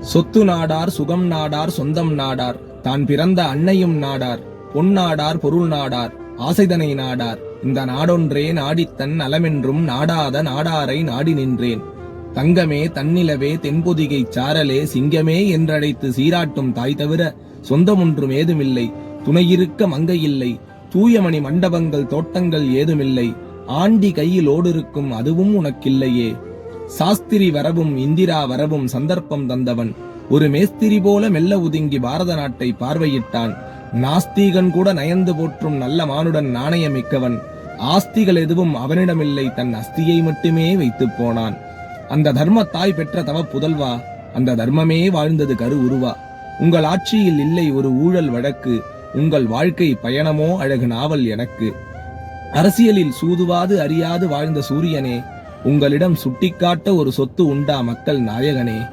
சொத்து நாடார் சுகம் நாடார் சொந்தம் நாடார். தான் பிறந்த அன்னையும் நாடார். பொன்னாடார் பொருள் நாடார். ஆசைதனை நாடார். இந்த நாடொன்றே நாடித்தன் நலமென்றும் நாடாத நாடாரை நாடி நின்றேன். தங்கமே தன்னிலவே தென்பொதிகை சாரலே சிங்கமே என்றழைத்து சீராட்டும் தாய் தவிர சொந்தம் ஒன்றும் ஏதுமில்லை. துணையிருக்க மங்கையில்லை. தூயமணி மண்டபங்கள் தோட்டங்கள் ஏதுமில்லை. ஆண்டி கையில் ஓடிருக்கும் அதுவும் உனக்கில்லையே. சாஸ்திரி வரவும் இந்திரா வரவும் சந்தர்ப்பம் தந்தவன். ஒரு மேஸ்திரி போல மெல்ல ஒதுங்கி பாரத நாட்டை பார்வையிட்டான். நாஸ்தீகன் கூட நயந்து போற்றும் நல்ல மானுடன் நாணயமிக்கவன். ஆஸ்திகள் எதுவும் அவனிடமில்லை தன் அஸ்தியை மட்டுமே வைத்துப் போனான். அந்த தர்ம தாய் பெற்ற தவ புதல்வா அந்த தர்மமே வாழ்ந்தது கரு உருவா. உங்கள் ஆட்சியில் இல்லை ஒரு ஊழல் வழக்கு உங்கள் வாழ்க்கை பயணமோ அழகு நாவல் எனக்கு. அரசியலில் சூதுவாது அறியாது வாழ்ந்த சூரியனே உங்களிடம் சுட்டிக்காட்ட ஒரு சொத்து உண்டா மக்கள் நாயகனே?